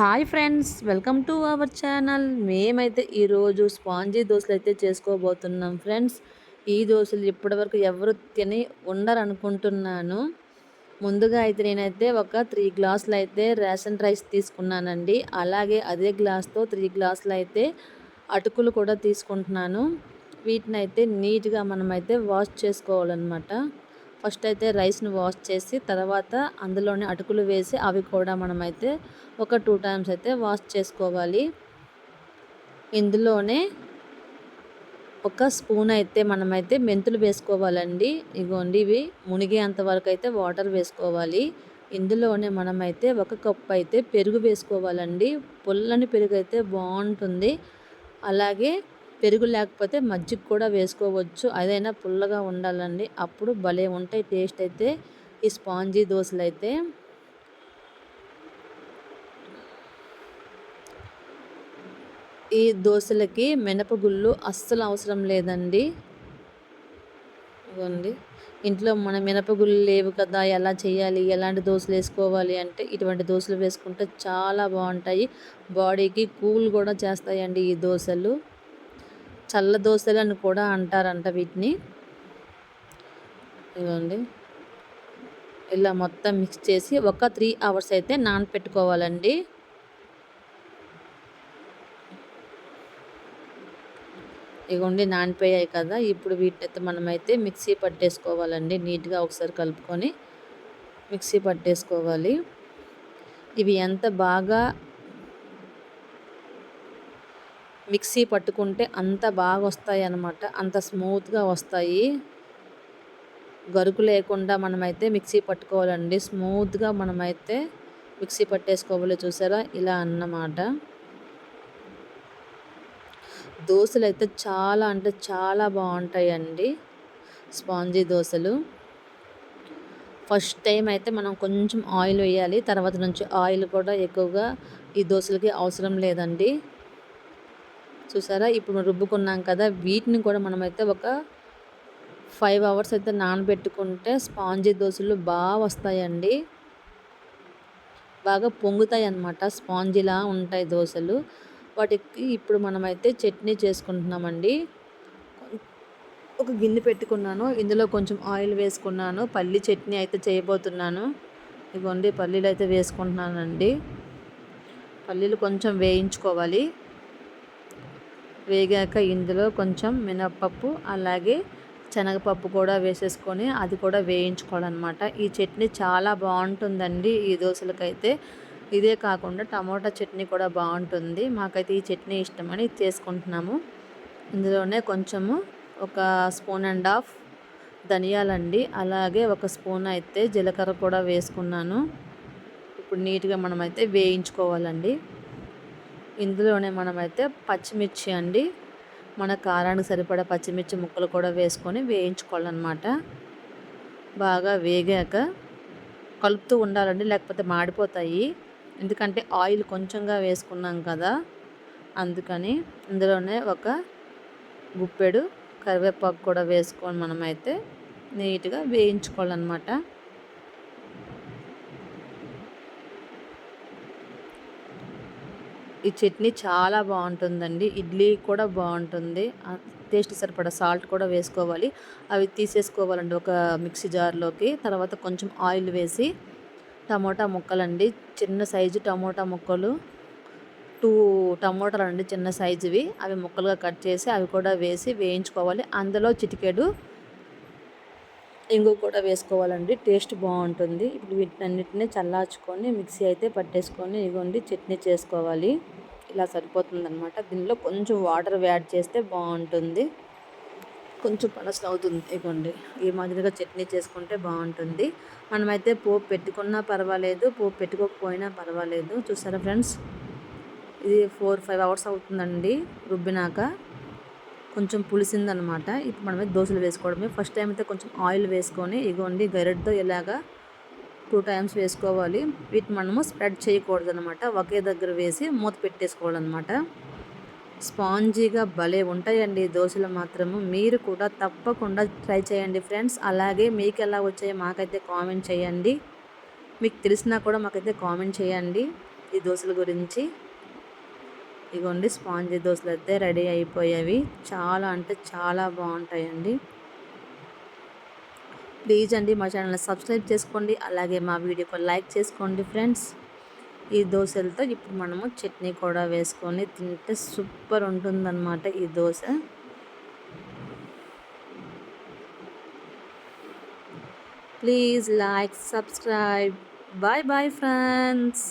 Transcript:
Hi friends welcome to our channel. మేమైతే ఈరోజు spongy దోశలు అయితే చేసుకోబోతున్నాం ఫ్రెండ్స్. ఈ దోశలు ఇప్పటివరకు ఎవరు తిని ఉండరు అనుకుంటున్నాను ముందుగా అయితే నేనైతే ఒక త్రీ గ్లాసులు అయితే రేషన్ రైస్ తీసుకున్నానండి. అలాగే అదే గ్లాస్తో త్రీ గ్లాసులు అయితే అటుకులు కూడా తీసుకుంటున్నాను. వీటిని అయితే నీట్గా మనమైతే వాష్ చేసుకోవాలన్నమాట. ఫస్ట్ అయితే రైస్ని వాష్ చేసి తర్వాత అందులోనే అటుకులు వేసి అవి కూడా మనమైతే ఒక టూ టైమ్స్ అయితే వాష్ చేసుకోవాలి. ఇందులోనే ఒక స్పూన్ అయితే మనమైతే మెంతులు వేసుకోవాలండి. ఇగోండి ఇవి మునిగేంత వరకు అయితే వాటర్ వేసుకోవాలి. ఇందులోనే మనమైతే ఒక కప్పు అయితే పెరుగు వేసుకోవాలండి. పుల్లని పెరుగు అయితే బాగుంటుంది. అలాగే పెరుగు లేకపోతే మజ్జిగ కూడా వేసుకోవచ్చు. అదైనా పుల్లగా ఉండాలండి. అప్పుడు భలే ఉంటాయి. టేస్ట్ అయితే ఈ స్పాంజీ దోశలు అయితే ఈ దోశలకి మినపగుళ్ళు అస్సలు అవసరం లేదండి. ఇవ్వండి ఇంట్లో మన మినపగుళ్ళు లేవు కదా ఎలా చేయాలి ఎలాంటి దోశలు వేసుకోవాలి అంటే ఇటువంటి దోశలు వేసుకుంటే చాలా బాగుంటాయి. బాడీకి కూల్ కూడా చేస్తాయండి ఈ దోశలు. చల్ల దోశలు అని కూడా అంటారంట వీటిని. ఇవ్వండి ఇలా మొత్తం మిక్స్ చేసి ఒక త్రీ అవర్స్ అయితే నానపెట్టుకోవాలండి. ఇగోండి నానిపోయాయి కదా. ఇప్పుడు వీటైతే మనమైతే మిక్సీ పట్టేసుకోవాలండి. నీట్గా ఒకసారి కలుపుకొని మిక్సీ పట్టేసుకోవాలి. ఇవి ఎంత బాగా మిక్సీ పట్టుకుంటే అంత బాగా వస్తాయి అన్నమాట అంత స్మూత్గా వస్తాయి. గరుకు లేకుండా మనమైతే మిక్సీ పట్టుకోవాలండి. స్మూత్గా మనమైతే మిక్సీ పట్టేసుకోవాలి చూసారా? ఇలా అన్నమాట. దోశలు అయితే చాలా అంటే చాలా బాగుంటాయండి స్పాంజీ దోశలు. ఫస్ట్ టైం అయితే మనం కొంచెం ఆయిల్ వేయాలి. తర్వాత నుంచి ఆయిల్ కూడా ఎక్కువగా ఈ దోశలకి అవసరం లేదండి. చూసారా? ఇప్పుడు రుబ్బుకున్నాం కదా వీటిని కూడా మనమైతే ఒక ఫైవ్ అవర్స్ అయితే నానబెట్టుకుంటే స్పాంజీ దోశలు బాగా వస్తాయండి. బాగా పొంగుతాయి అన్నమాట. స్పాంజీలా ఉంటాయి దోశలు. వాటికి ఇప్పుడు మనమైతే చట్నీ చేసుకుంటున్నామండి. ఒక గిన్నె పెట్టుకున్నాను. ఇందులో కొంచెం ఆయిల్ వేసుకున్నాను. పల్లి చట్నీ అయితే చేయబోతున్నాను. ఇగోండి పల్లీలు అయితే వేసుకుంటున్నానండి. పల్లీలు కొంచెం వేయించుకోవాలి. వేగాక ఇందులో కొంచెం మినప్పప్పు అలాగే శనగపప్పు కూడా వేసేసుకొని అది కూడా వేయించుకోవాలన్నమాట. ఈ చట్నీ చాలా బాగుంటుందండి ఈ దోశలకైతే. ఇదే కాకుండా టమోటా చట్నీ కూడా బాగుంటుంది. మాకైతే ఈ చట్నీ ఇష్టమని చేసుకుంటున్నాము. ఇందులోనే కొంచెము ఒక స్పూన్ అండ్ హాఫ్ ధనియాలండి. అలాగే ఒక స్పూన్ అయితే జీలకర్ర కూడా వేసుకున్నాను. ఇప్పుడు నీట్గా మనమైతే వేయించుకోవాలండి. ఇందులోనే మనమైతే పచ్చిమిర్చి అండి. మన కారానికి సరిపడా పచ్చిమిర్చి ముక్కలు కూడా వేసుకొని వేయించుకోవాలన్నమాట. బాగా వేగాక కలుపుతూ ఉండాలండి లేకపోతే మాడిపోతాయి. ఎందుకంటే ఆయిల్ కొంచెంగా వేసుకున్నాం కదా అందుకని ఇందులోనే ఒక గుప్పెడు కరివేపాకు కూడా వేసుకొని మనమైతే నీట్గా వేయించుకోవాలన్నమాట. ఈ చట్నీ చాలా బాగుంటుందండి. ఇడ్లీ కూడా బాగుంటుంది. టేస్ట్ సరిపడా సాల్ట్ కూడా వేసుకోవాలి. అవి తీసేసుకోవాలండి ఒక మిక్సీ జార్లోకి. తర్వాత కొంచెం ఆయిల్ వేసి టమోటా ముక్కలండి. చిన్న సైజు టమోటా ముక్కలు. టూ టమోటాలు అండి చిన్న సైజువి. అవి ముక్కలుగా కట్ చేసి అవి కూడా వేసి వేయించుకోవాలి. అందులో చిటికెడు ఇంగు కూడా వేసుకోవాలండి. టేస్ట్ బాగుంటుంది. ఇప్పుడు వీటన్నిటిని చల్లార్చుకొని మిక్సీ అయితే పట్టేసుకొని ఇగోండి చట్నీ చేసుకోవాలి. ఇలా సరిపోతుంది అనమాట దీనిలో కొంచెం వాటర్ యాడ్ చేస్తే బాగుంటుంది. కొంచెం పలసలు అవుతుంది. ఇగోండి ఈ మాదిరిగా చట్నీ చేసుకుంటే బాగుంటుంది. మనమైతే పోపు పెట్టుకున్నా పర్వాలేదు పోపు పెట్టుకోకపోయినా పర్వాలేదు. చూసారా ఫ్రెండ్స్? ఇది ఫోర్ ఫైవ్ అవర్స్ అవుతుందండి రుబ్బినాక. కొంచెం పులిసిందనమాట. ఇప్పుడు మనమే దోశలు వేసుకోవడమే. ఫస్ట్ టైం అయితే కొంచెం ఆయిల్ వేసుకొని ఇగోండి గరెడ్తో ఇలాగా టూ టైమ్స్ వేసుకోవాలి. వీటిని మనము స్ప్రెడ్ చేయకూడదు అనమాట ఒకే దగ్గర వేసి మూత పెట్టేసుకోవాలన్నమాట స్పాంజీగా భలే ఉంటాయండి దోశలు మాత్రము. మీరు కూడా తప్పకుండా ట్రై చేయండి ఫ్రెండ్స్. అలాగే మీకు ఎలా వచ్చాయో మాకైతే కామెంట్ చేయండి. మీకు తెలిసినా కూడా మాకైతే కామెంట్ చేయండి ఈ దోశల గురించి. ఇగోండి స్పాంజీ దోశలు అయితే రెడీ అయిపోయేవి. చాలా అంటే చాలా బాగుంటాయండి. ప్లీజ్ అండి మా ఛానల్ని సబ్స్క్రైబ్ చేసుకోండి. అలాగే మా వీడియోకి లైక్ చేసుకోండి ఫ్రెండ్స్. ఈ దోశలతో ఇప్పుడు మనము చట్నీ కూడా వేసుకొని తింటే సూపర్ ఉంటుందన్నమాట ఈ dosa. Please like subscribe. Bye bye friends.